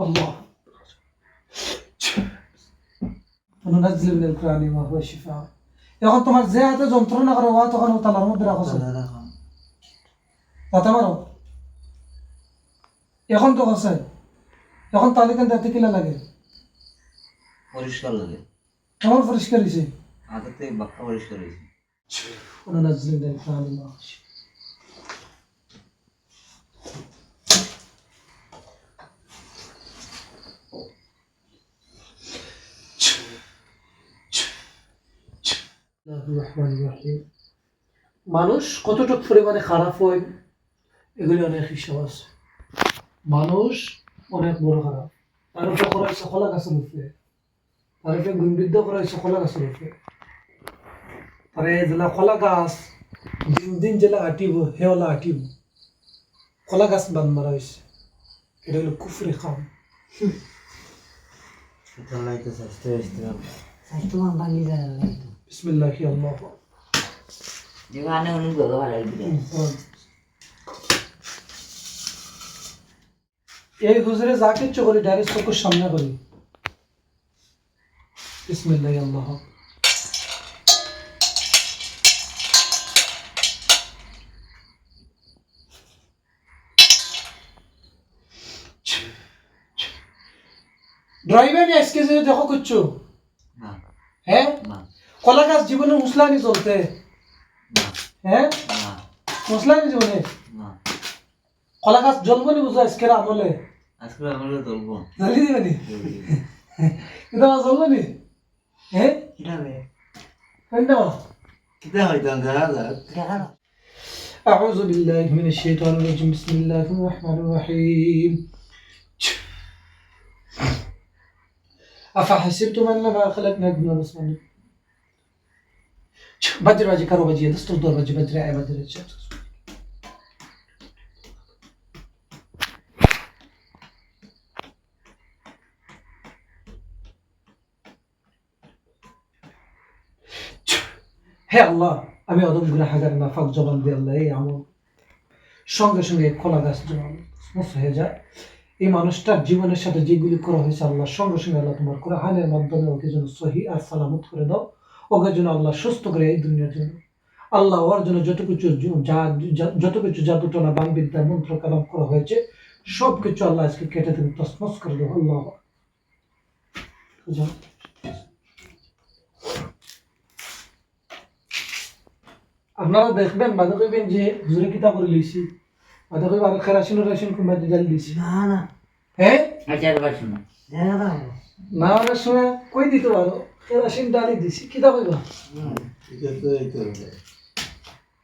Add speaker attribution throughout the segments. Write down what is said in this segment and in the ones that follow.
Speaker 1: الله وننزل من القرآن ما هو شفاء এখন তোমার যে হাতে যন্ত্রণা করো ওয়া তখন ও তালার মধ্যে রাখো কথা মারো এখন তো আছে এখন তাহলে কেন দেখতে কিলা লাগে
Speaker 2: পরিষ্কার লাগে
Speaker 1: কেমন পরিষ্কার হয়েছে
Speaker 2: হাতেতে বাক্কা পরিষ্কার হয়েছে
Speaker 1: وننزل من القرآن ما هو شفاء মানুষ কতটুকু পরিমাণে খারাপ হয় এগুলি অনেক হিসাব আছে। মানুষ অনেক বড় খারাপ। তার উপরে করা হয়েছে কলা গাছের উপরে। তার উপরে গুণবিদ্ধ করা হয়েছে কলা গাছের উপরে। তারে জেলা কলা গাছ দিন দিন জেলা আটিব হেওলা আটিব। কলা গাছ বান মারা হয়েছে এটা হলো কুফরি খাম।
Speaker 2: লাইতে স্বাস্থ্য স্বাস্থ্য
Speaker 3: বাঙালি
Speaker 1: বিসমিল্লাহ আল্লাহ
Speaker 3: যেখানে অনেক ব্যবহার লাগবে
Speaker 1: এই হুজুরে যা কিচ্ছু করি ডাইরেক্ট চোখের সামনে করি। বিসমিল্লাহ আল্লাহ ড্রাইভার আজকে যে দেখো কিচ্ছু। হ্যাঁ? কলা গাছ জীবনে মুসলানি চলতে
Speaker 2: না
Speaker 1: হ্যাঁ
Speaker 2: না
Speaker 1: মুসলানি জীবনে
Speaker 2: না
Speaker 1: কলা গাছ জন্মনি বুঝো আজকের আমলে
Speaker 2: আজকে আমরা ধরবো
Speaker 1: জ্বালিয়ে দিবেনি কিন্তু আমার জন্মনি হ্যাঁ
Speaker 3: কিভাবে
Speaker 1: কেন
Speaker 2: কিতা হইতাম দেখা যাক
Speaker 3: দেখা
Speaker 1: أعوذ بالله من الشيطان الرجيم بسم الله الرحمن الرحيم أفحسبتم أنما خلقناكم Badri Raja Karo Bajiya, this is Dor Bajiya, Badri হে আল্লাহ আমি অদম গুনাহাগার নাফাক জবান দিয়ে আল্লাহ এই আমল। সঙ্গে সঙ্গে খোলা গাছ হয়ে যায়। এই মানুষটার জীবনের সাথে যেগুলি করা হয়েছে আল্লাহ সঙ্গে সঙ্গে আল্লাহ তোমার করে হানের মাধ্যমে ওকে যেন সহি আর সালামত করে দাও। ওকে যেন আল্লাহ সুস্থ করে এই দুনিয়ার জন্য। আল্লাহ ওর জন্য যত কিছু যা যত কিছু জাদুটনা বান বিদ্যা মন্ত্র কালাম করা হয়েছে সব কিছু আল্লাহ আজকে কেটে তুমি তসমস করে দেবো আল্লাহ আপনারা দেখবেন মাঝে কইবেন যে হুজুরে কিতা করে লইছি মাঝে কইবেন আর খেরাসিন রাসিন কুম্বা জাল দিছি
Speaker 3: না না।
Speaker 1: হ্যাঁ?
Speaker 2: আচার বাসন
Speaker 3: দেখা দাও।
Speaker 1: না অনেক সময় কই দিতে পারো কেরাসিন ডালি দিছি কিতা কইবা
Speaker 2: এটা তো এই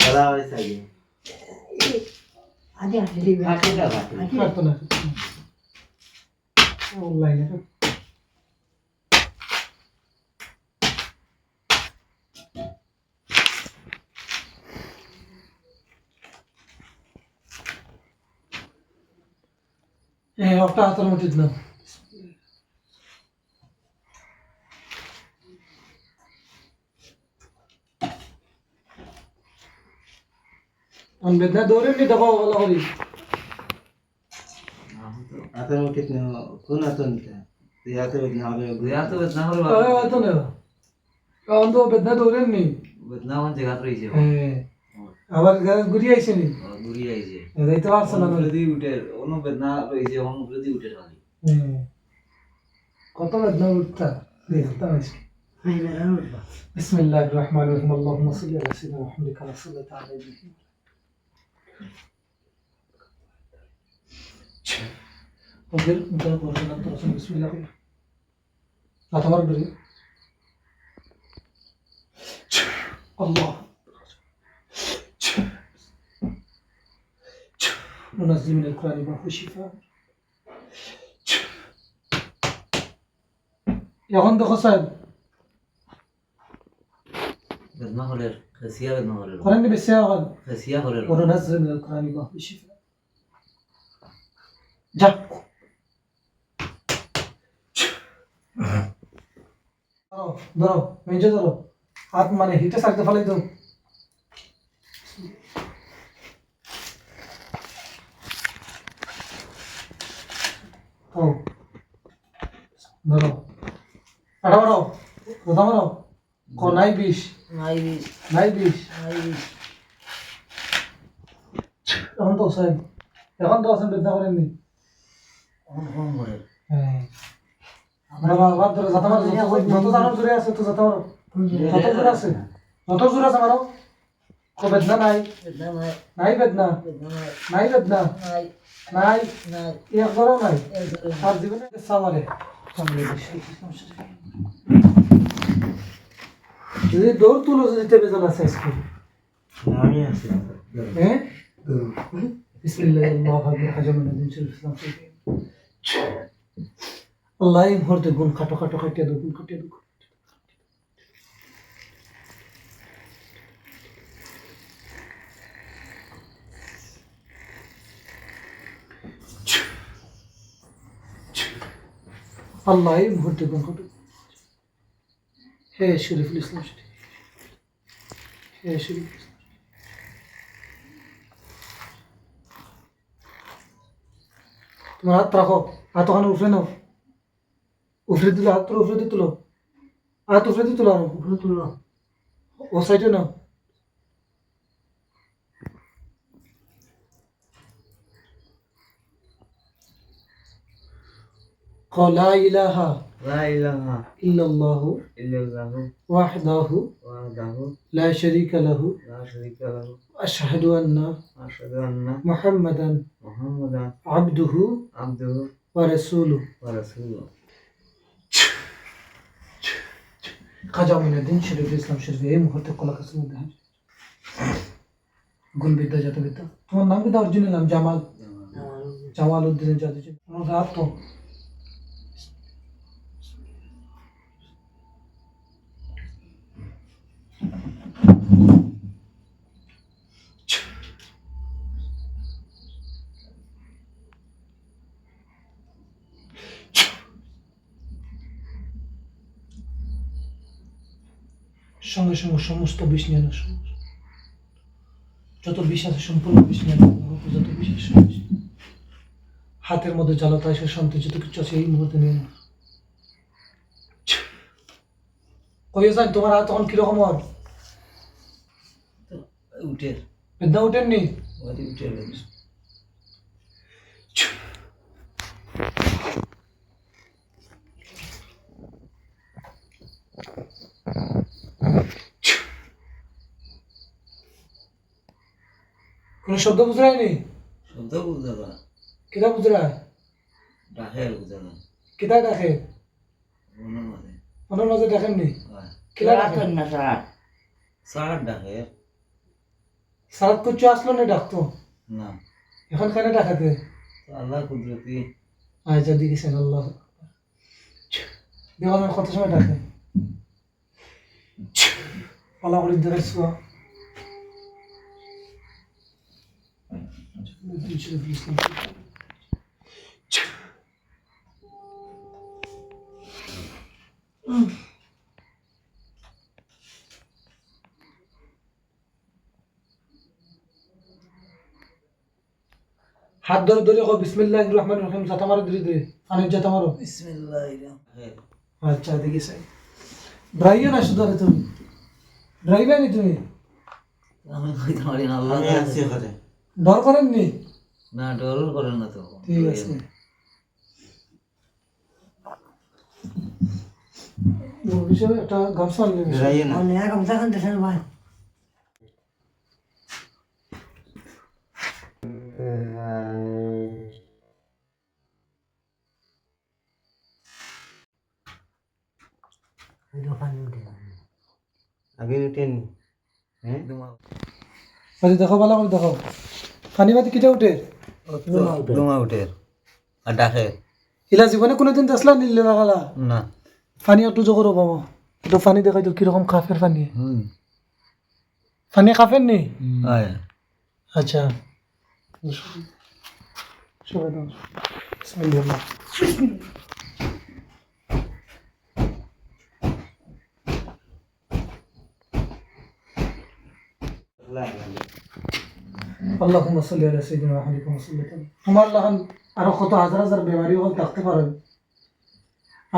Speaker 2: বলা হয়েছে আগে
Speaker 3: আগে হাতে দিবে
Speaker 2: কাটিটা কাটি
Speaker 1: পারতো না অনলাইনে হ্যাঁ একটা হাতের মধ্যে দিলাম আমি বেদনা দৌড়ে নি দেবো বলা করি
Speaker 2: হাতের মুঠি কোন হাত নিতে তুই হাতে বেদনা হবে হাতে বেদনা হবে
Speaker 1: হয়তো না কারণ তো বেদনা দৌড়েন নি
Speaker 2: বেদনা হন জায়গা রয়েছে
Speaker 1: হ্যাঁ আবার ঘুরি আইছে নি
Speaker 2: ঘুরি আইছে
Speaker 1: যাইতে পারছে না
Speaker 2: যদি উঠে অন্য বেদনা রয়েছে অন্য যদি উঠে খালি
Speaker 1: হ্যাঁ। কত বেদনা উঠতা দেখতাম আজকে
Speaker 3: আমি বেড়ানো উঠবা
Speaker 1: بسم الله الرحمن الرحيم اللهم صل على سيدنا محمد كما صليت على بسم الله أتمر بري الله ننزل من القرآن ما هو شفاء يا هندقة صاحب
Speaker 2: বেদনা হলে খাসিয়া বেদনা হলে
Speaker 1: কোরআন বেশি আওয়াজ
Speaker 2: খাসিয়া হলে
Speaker 1: وننزل من القرآن ما هو شفاء যা ধরো ধরো মেজে ধরো হাত মানে হিটে থাকতে ফেলাই তো ও ধরো আটা মারো কথা মারো ক নাই বিষ
Speaker 3: নাই
Speaker 1: নাই
Speaker 3: নাই বিষ
Speaker 1: এখন তো সাহেব এখন তো আছেন বেদনা করেননি
Speaker 3: কোন কোন করে
Speaker 1: হ্যাঁ। বাবা আবার ধরো যাতা মারো যত জানার জোরে আছে তো যাতা মারো যত জোরে আছে যত জোরে আছে মারো। কো বেদনা নাই।
Speaker 3: বেদনা নাই।
Speaker 1: নাই বেদনা।
Speaker 3: নাই।
Speaker 1: নাই বেদনা।
Speaker 3: নাই।
Speaker 1: নাই।
Speaker 3: নাই।
Speaker 1: একবারও নাই।
Speaker 3: একবারে
Speaker 1: আর জীবনে সামারে সামনে যদি দৌড় তুলো যেতে বেজাল আছে আজকে
Speaker 2: আমি আছি।
Speaker 1: হ্যাঁ আল্লাহ মুহূর্তে গুণ খাটো খাটো কাটিয়ে দো গুণ কাটিয়ে দো আল্লাহ মুহূর্তে গুণ খাটো হে শরীফুল ইসলাম শরীফ হে শরীফ ইসলাম তোমার হাত রাখো হাত ওখানে উঠে নাও উফরে দিলো হাত তুলো উফরে দিয়ে তুলো হাত উফরে দিয়ে তুলো আরো
Speaker 3: উপরে তুলো
Speaker 1: ও সাইডে নাও قال لا إله
Speaker 2: لا إله
Speaker 1: إلا الله
Speaker 2: إلا الله
Speaker 1: وحده
Speaker 2: وحده
Speaker 1: لا شريك له
Speaker 2: لا شريك له
Speaker 1: أشهد أن
Speaker 2: أشهد أن
Speaker 1: محمدا
Speaker 2: محمدا
Speaker 1: عبده
Speaker 2: عبده
Speaker 1: ورسوله
Speaker 2: ورسوله
Speaker 1: খাজা মিনাদ্দিন শরীফ ইসলাম শরীফ এই মুহূর্তে কলাকাশের মধ্যে হাজির গুণ বিদ্যা জাতবিদ্যা তোমার নাম কিন্তু অরিজিনাল নাম জামাল জামাল উদ্দিন জাদু আমার রাত তো সঙ্গে সঙ্গে সমস্ত বিষ নিয়ে নাও, সমস্ত। যত বিষ আছে সম্পূর্ণ বিষ নিয়ে নাও, যত বিষ আছে। হাতের মধ্যে জ্বালাতা এসে শান্তি যত কিছু আছে এই মুহূর্তে নিয়ে নাও। যান তোমার হাত তখন কীরকম হয়?
Speaker 2: উঠে।
Speaker 1: বেদনা উঠেননি?
Speaker 2: উঠে গেছে
Speaker 1: কোনো শব্দ হয়নি
Speaker 2: শব্দ বুঝতে পারা
Speaker 1: কিতা বুঝতে হয়
Speaker 2: ডাকে বুঝতে না।
Speaker 1: কিতা
Speaker 2: মনে মনে।
Speaker 1: মনের মাঝে দেখেননি
Speaker 2: হয়।
Speaker 1: কিলা
Speaker 3: রাত না
Speaker 2: সার ডাকে।
Speaker 1: সারাত কুচ্ছু আসলো না ডাকতো?
Speaker 2: না।
Speaker 1: এখন কেন ডাকাতে
Speaker 2: তো? আল্লাহ কুদরতি।
Speaker 1: আচ্ছা দিয়েছেন আল্লাহ। দেওয়া কত সময় ডাকে? পালা করে ধরে হাত ধরে ধরে কো বিসমিল্লাহ রহমান রহিম জাতা মারো ধীরে ধীরে পানির জাতা মারো
Speaker 3: বিসমিল্লাহ
Speaker 1: আচ্ছা দেখি সাই। ড্রাইভে না শুধু আরে তুমি? ড্রাইভে নি তুমি?
Speaker 3: আমি কইতে পারি না আল্লাহ
Speaker 2: আমি আছি ঘরে।
Speaker 1: ডর করেননি?
Speaker 3: না ডর করেন না তো।
Speaker 1: ঠিক আছে। বিষয়ে একটা গামছা
Speaker 3: খান দেশের ভাই।
Speaker 2: আগে উঠেনি হ্যাঁ?
Speaker 1: দেখো ভালো করে দেখো পানি বাতি কিটা উঠে?
Speaker 2: ডুমা উঠে আর ডাকে।
Speaker 1: ইলা জীবনে কোনোদিন দেখলা নিলে লাগালা
Speaker 2: না।
Speaker 1: পানি একটু জোগাড় বাবা একটু পানি দেখাই তো কীরকম কাফের পানি পানি কাফের নি? আচ্ছা। বিসমিল্লাহ আল্লাহুম্মা সাল্লি আলা সাইয়্যিদিনা মুহাম্মাদিন ওয়া সাল্লাম তোমার লাহান আরও কত হাজার হাজার বেমারি হল থাকতে পারেন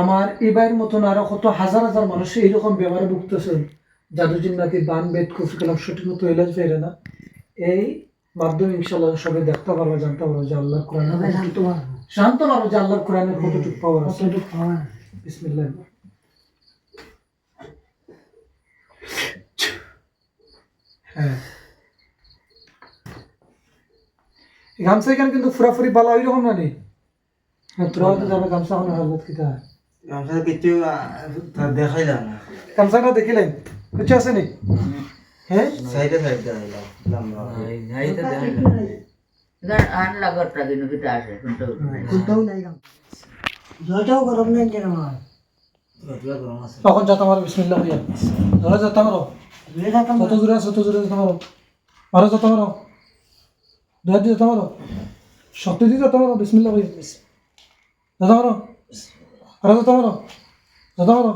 Speaker 1: আমার এবার মতন আরও কত হাজার হাজার মানুষ এইরকম বেমারে ভুগতেছেন যাদের জন্য নাকি বান বেদ কফি কালাম সঠিক মতো এলাজ ফেরে না। এই মাধ্যমে ইনশাল্লাহ সবাই দেখতে পারব জানতে পারব যে আল্লাহ কোরআন
Speaker 3: শান্ত পারব।
Speaker 1: যে আল্লাহর কোরআনের কতটুকু পাওয়ার আছে। বিসমিল্লাহ। হ্যাঁ এই গামছা এখানে কিন্তু ফুরাফুরি বালা ওই রকম না নি? হ্যাঁ তোরা হয়তো যাবে গামছা কোনো হালত কিতা।
Speaker 2: গামছা কিছু দেখাইলাম না।
Speaker 1: গামছাটা দেখিলেন? কিছু আছে নি? হ্যাঁ?
Speaker 2: সাইডে সাইডে লম্বা
Speaker 3: আছে?
Speaker 4: কোনটাও নাই জলটাও গরম নাই কেন আমার
Speaker 1: তখন যাতে আমার বিসমিল্লাহ হইয়া ধরো যাতে আমারও। যত জোরে আছে তত জোরে যেতে পারো আরও যত পারো দয়া দিয়ে পারো শক্তি দিয়ে যেতে পারো বিসমিল্লাহ ভাই যেতে পারো আরও যেতে পারো যেতে পারো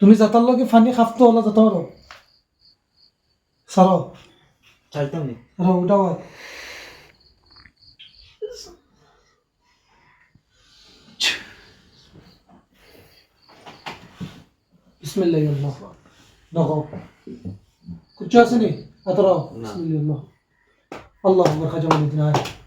Speaker 1: তুমি যাতার লগে ফানি খাফতো হলে যেতে পারো সারো
Speaker 2: চাইতাম নি।
Speaker 1: আরও উঠাও। বিসমিল্লাহ আল্লাহ দেখো। কিছু আছে নি এতরাও বিসমিল্লাহ আল্লাহ আমার খাজা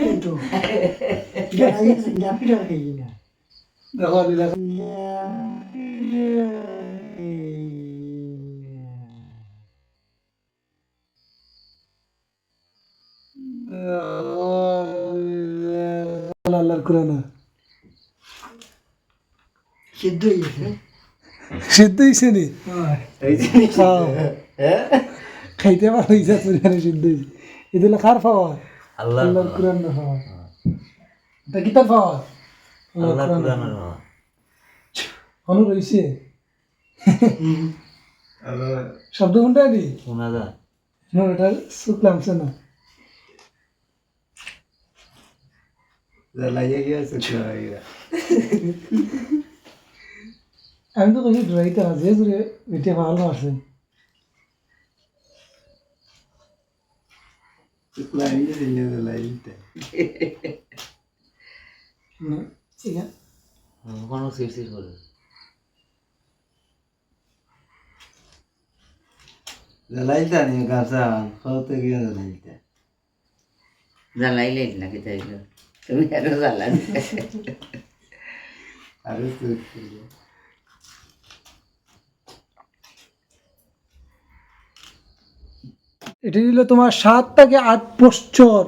Speaker 4: কিন্তু জাপিটা খেয়ে না
Speaker 1: দেখো আমি দেখো আল্লাহর কোরআন
Speaker 4: সিদ্ধ হয়েছে
Speaker 1: সিদ্ধ হয়েছে নি?
Speaker 2: হয়েছে
Speaker 1: খাইতে পারো ইচ্ছা পরিমাণে সিদ্ধ হয়েছে এগুলো কার পাওয়া
Speaker 3: আল্লাহ
Speaker 1: কোরআন না পাওয়া তা কি তার পাওয়া আল্লাহর
Speaker 3: আল্লাহ
Speaker 1: কোরআন
Speaker 3: কুরআনের
Speaker 1: অনু রয়েছে শব্দ কোনটা নি
Speaker 3: শোনা যায়।
Speaker 1: না এটা শুকলামছে না।
Speaker 2: জ্বালাইয়া গিয়েছে
Speaker 1: আমি তো কইছি ড্রাইতে না যে জুড়ে এটা ভালো আছে।
Speaker 2: লাইনটা দিলে লাইনটা।
Speaker 1: না ঠিক আছে।
Speaker 3: কোনো সিরসির করে।
Speaker 2: জ্বালাইতা নি গাছা খাওয়াতে গিয়ে জ্বালাইতা
Speaker 3: জ্বালাইলে না তাই তুমি আরও জ্বালা
Speaker 2: আরও
Speaker 1: এটা দিল তোমার সাত থেকে আট বছর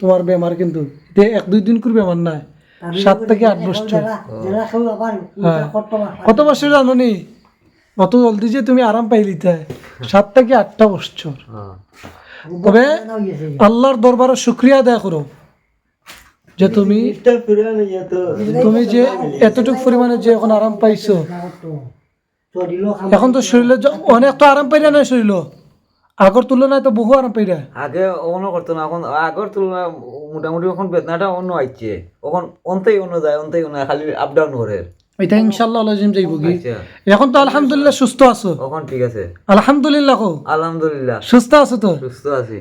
Speaker 1: তোমার বেমার কিন্তু। এটা এক দুই দিন করে বেমার নাই। সাত থেকে আট বছর। হ্যাঁ।
Speaker 4: কত
Speaker 1: বছর জানো নি? অত জলদি যে তুমি আরাম পাইলিতে সাত থেকে আটটা বছর। তবে আল্লাহর দরবারে শুক্রিয়া আদায় করো। যে তুমি তুমি যে এতটুকু পরিমাণে যে এখন আরাম পাইছো। এখন তো শরীরে য- অনেক তো আরাম পাইরা না শরীর আগর তুলনায় তো বহু আরাম পেয়ে
Speaker 5: আগে অন্য করতো না এখন আগর তুলনায় মোটামুটি এখন বেদনাটা অন্য আইছে এখন অন্তেই অন্য যায় অন্তেই অন্য খালি আপ ডাউন করে
Speaker 1: এটা ইনশাল্লাহ লজিম যাইব কি
Speaker 5: আচ্ছা।
Speaker 1: এখন তো আলহামদুলিল্লাহ সুস্থ আছো।
Speaker 5: এখন ঠিক আছে।
Speaker 1: আলহামদুলিল্লাহ
Speaker 5: আলহামদুলিল্লাহ।
Speaker 1: সুস্থ আছো তো।
Speaker 5: সুস্থ আছি।